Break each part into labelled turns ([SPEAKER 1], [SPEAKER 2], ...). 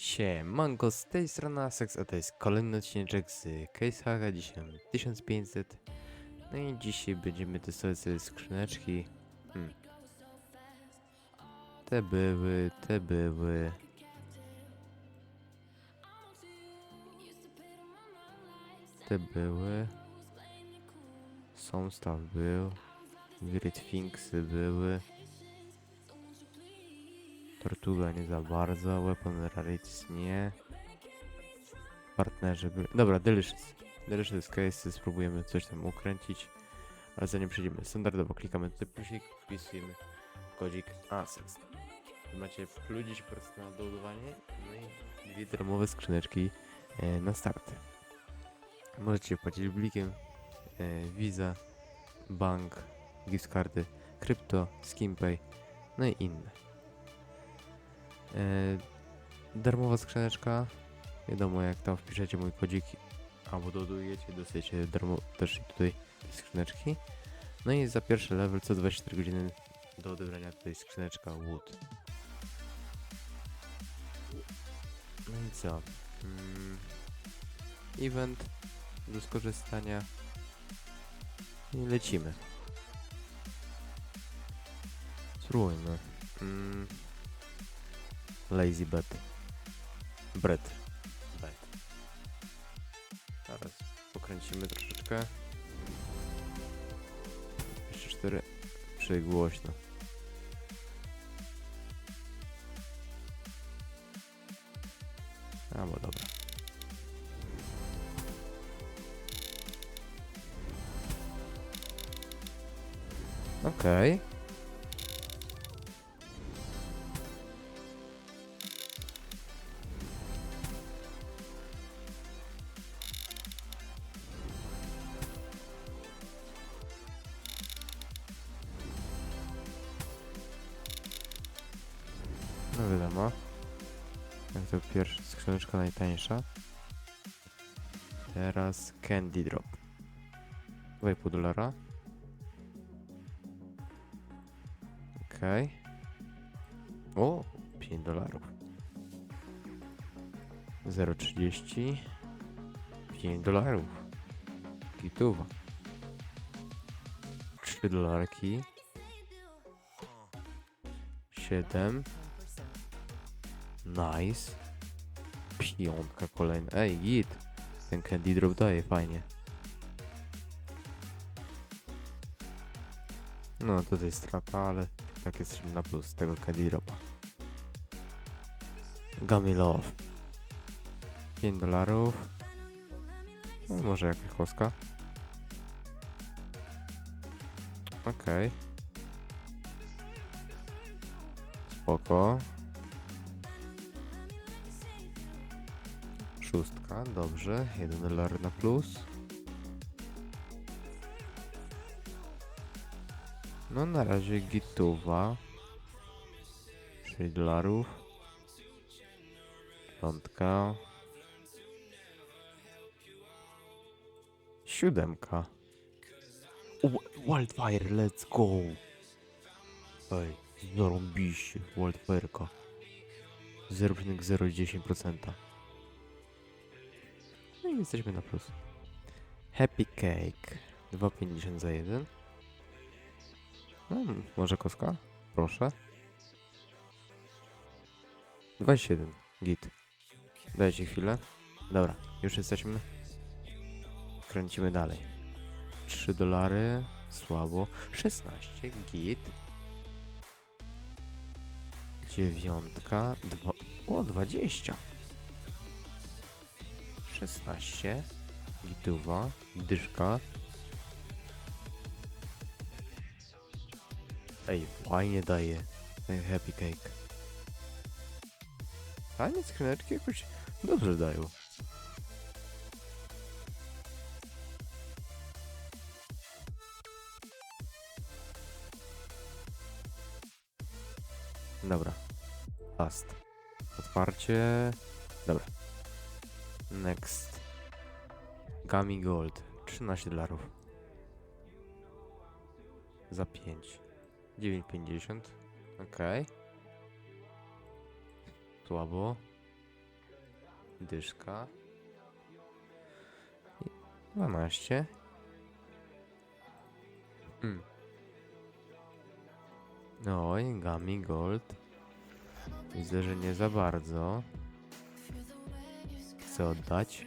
[SPEAKER 1] Siemanko, z tej strony Asex, a to jest kolejny odcineczek z Case Haga, dzisiaj mamy 1500 No i dzisiaj będziemy testować sobie skrzyneczki. Hmm. Te były, te były. Te były. Some Stuff był. Great Thingsy były Tortuga nie za bardzo, Weapon Rarities nie. Partnerzy byli... Dobra, Delicious. Delicious Case, spróbujemy coś tam ukręcić. Ale zanim przejdziemy standardowo, klikamy tutaj plusik, wpisujemy kodzik ASES. Macie plus 10% na doładowanie, no i dwie darmowe skrzyneczki e, na start. Możecie płacić blikiem, e, Visa, bank, gift cardy, krypto, skimpay, no i inne. E, darmowa skrzyneczka. Wiadomo, jak tam wpiszecie mój kodzik albo dodujecie, dostajecie darmo też tutaj skrzyneczki. No i za pierwszy level co 24 godziny do odebrania tutaj skrzyneczka Wood. No i co? Mm, event do skorzystania. I lecimy. Spróbujmy. Mm, Lazy bed. Bread. Bed. Teraz pokręcimy troszeczkę. Jeszcze cztery. Przygłośno. A, bo dobra. Okej. No najtańsza. Teraz Candy Drop. 2,5 dolara. Okej. O, 5 dolarów. 0,30. 5 dolarów. Gituwa. 3 dolarki. 7. Nice. Piątka kolejna. Ej, git. Ten candy drop daje, fajnie. No, tutaj strata, ale tak jesteśmy na plus tego candy dropa. Gummy Love. 5 dolarów. No, może jakaś koska. Okej. Spoko. Szóstka, dobrze. Jeden dolar na plus. No na razie gituwa. 6 dolarów. Piątka. Siódemka. Wildfire, let's go! Ej, zarąbiście, Wildfire'ka. 0,010%. Jesteśmy na plus. Happy Cake. 2,50 za jeden. Hmm, może koska? Proszę. 27. Git. Dajcie chwilę. Dobra, już jesteśmy. Kręcimy dalej. 3 dolary. Słabo. 16. Git. Dziewiątka. Dwa... O, 20. 16 gituwa, dyszka Ej, fajnie daje ten happy cake. Fajne skrzyneczki jakoś dobrze dają. Dobra Last. Otwarcie. Dobra Next. Gummy Gold. 13 dolarów. Za 5. 9,50. Okej. Słabo. Dyszka. I 12. Mm. Oj, Gami Gold. Widzę, że nie za bardzo. Chcę oddać.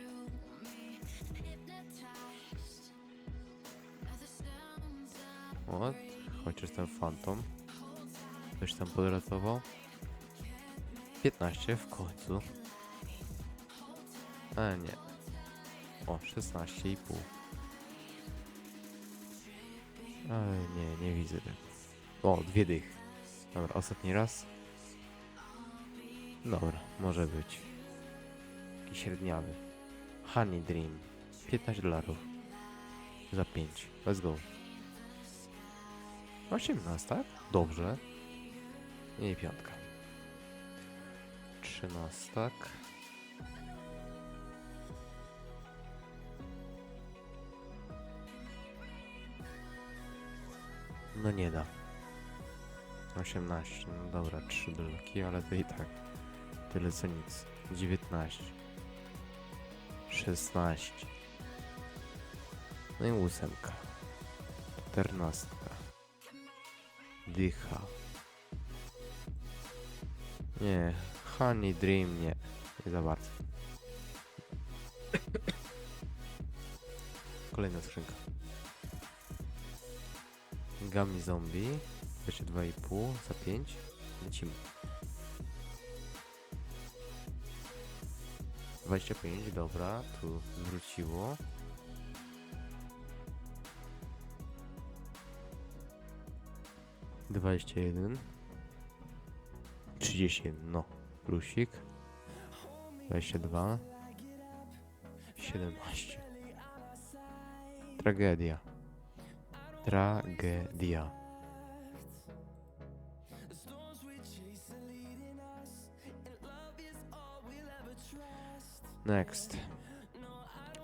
[SPEAKER 1] O, chociaż ten Phantom. Ktoś tam podratował. 15 w końcu. Ale nie. O, 16,5. Ale nie, nie widzę tego. O, dwie dych. Dobra, ostatni raz. Dobra, może być. Taki średniawy. Honey Dream. 15 dolarów. Za 5. Let's go. 18, tak? Dobrze. I piątka. 13. tak? No nie da. 18, no dobra, 3 belki, ale to i tak. Tyle co nic. 19. 16. No i ósemka. 14. Dycha. Nie, Honey Dream nie. Nie za bardzo. Kolejna skrzynka. Gummy Zombie. Jeszcze 2,5 za 5. Lecimy. 25, dobra, tu wróciło. Dwadzieścia jeden. Trzydzieści no. Plusik. Dwadzieścia dwa. Siedemnaście. Tragedia. Tragedia. Next.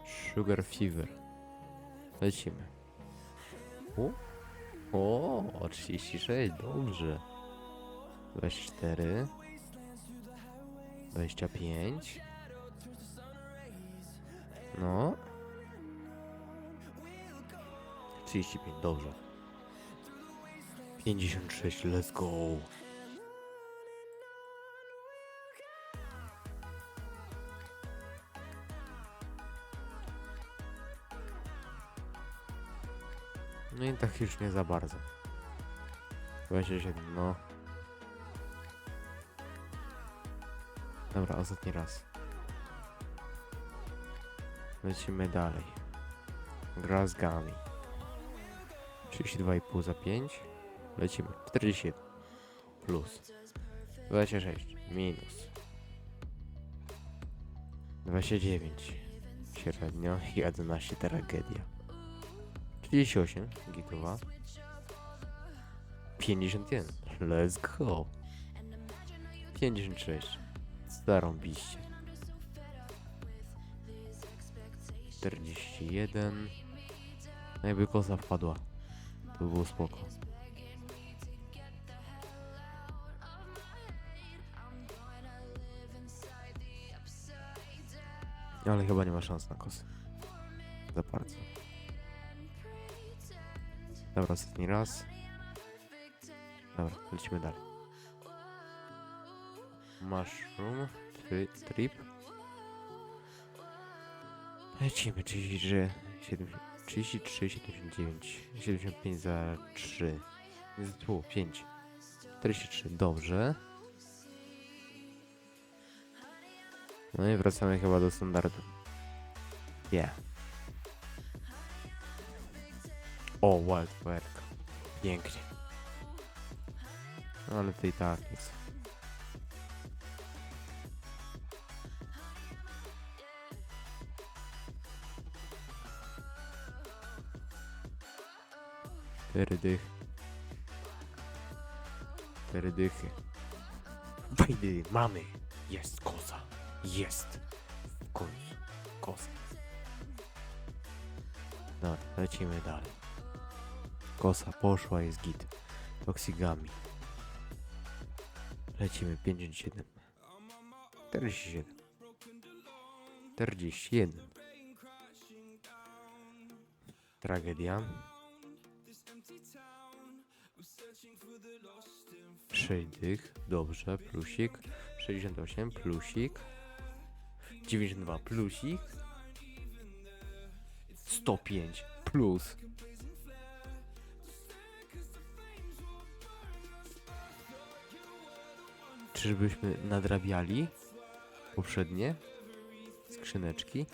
[SPEAKER 1] Sugar Fever. Lecimy. O, o 36, dobrze. 24. 25. No. 35, dobrze. 56, let's go. No i tak już nie za bardzo. 27, no. Dobra, ostatni raz. Lecimy dalej. Grass Gummy. 32,5 za 5. Lecimy. 41. Plus. 26. Minus. 29. Średnio. I 11. Tragedia. 38. Gitowa. 51. Let's go. 56. Zarąbiście. 41. No jakby koza wpadła. To by było spoko. Ale chyba nie ma szans na kosy. Za bardzo. Dobra, ostatni raz. Dobra, lecimy dalej. Mushroom tri Trip. Lecimy, czyli że 7, 33, 79, 75 za 3. Tu, 5. 43, dobrze. No i wracamy chyba do standardu. Yeah. O, Wildfire. Pięknie. No, ale to tak nic. Cztery dychy. Wejdy, mamy! Jest koza. Jest. W końcu. Koza. Dobra, lecimy dalej. Kosa poszła, jest git. Toxigami. Lecimy 57. 47. 41. Tragedia. 6 dych, dobrze, plusik. 68, plusik. 92, plusik. 105, plus. Czyżbyśmy nadrabiali poprzednie skrzyneczki,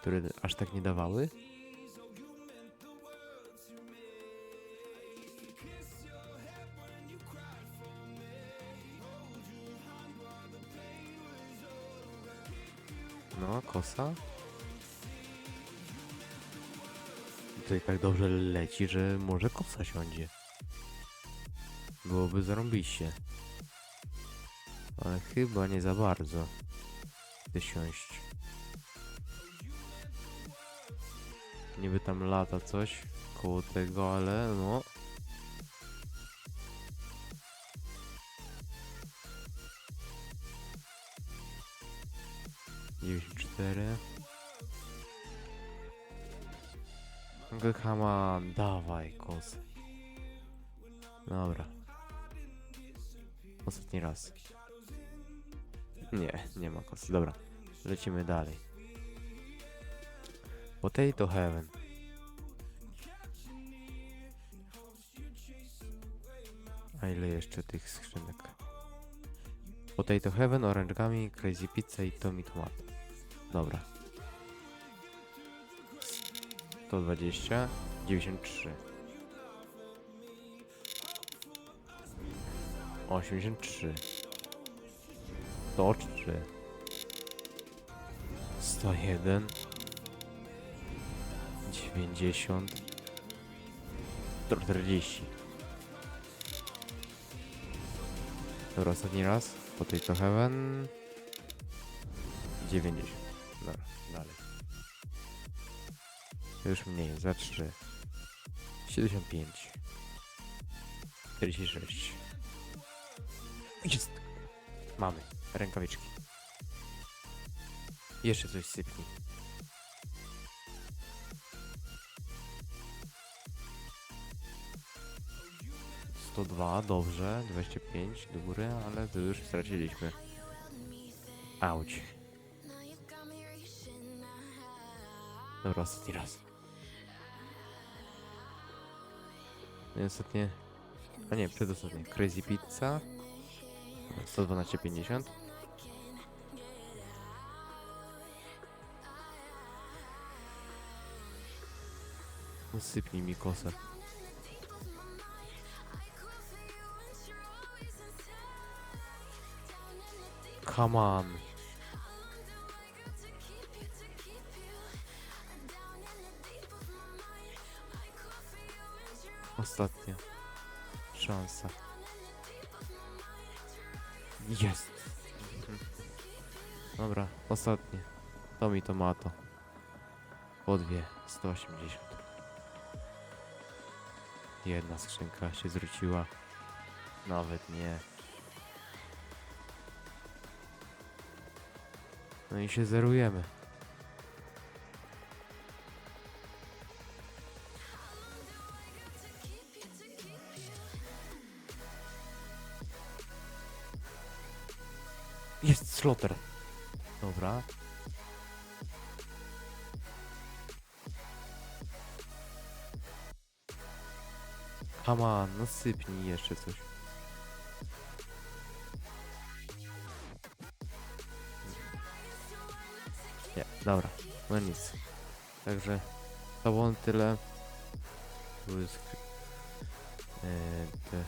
[SPEAKER 1] które aż tak nie dawały? No, kosa. I tak dobrze leci, że może kosa siądzie. Byłoby zarąbiście. Ale chyba nie za bardzo. Chce siąść. Niby tam lata coś koło tego, ale no. Dziewięćdziesiąt cztery. Come dawaj kosę. Dobra. Ostatni raz. Nie, nie ma kosy. Dobra, lecimy dalej. Potato Heaven. A ile jeszcze tych skrzynek? Potato Heaven, Orange Gummy, Crazy Pizza i Tommy Tomato. Dobra. 120, 93. 83. 103 101 90 140 Dobra, ostatni raz. Potato Heaven. 90 Dobra, dalej. To już mniej, za 3 75 46 Jest! Mamy. Rękawiczki. Jeszcze coś sypnij. Sto dwa, dobrze. 25 do góry, ale tu już straciliśmy. Auć. Dobra, ostatni raz. I ostatnie... A nie, przedostatnie. Crazy Pizza. 112,50. Usypnij mi kosę. Come on. Ostatnia szansa. Jest. Dobra, ostatnie. To mi tomato. Po dwie, 180. Jedna skrzynka się zwróciła. Nawet nie. No i się zerujemy. Jest slotter. Dobra. On, no sypnij jeszcze coś. Nie, dobra, no nic. Także to było tyle. Były skry... e, te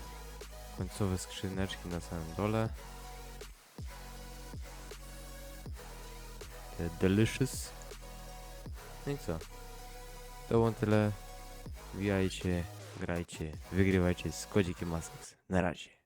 [SPEAKER 1] końcowe skrzyneczki na samym dole. Te delicious. No i co? To było tyle. Wbijajcie, grajcie, wygrywajcie z kodzikiem Masks. Na razie.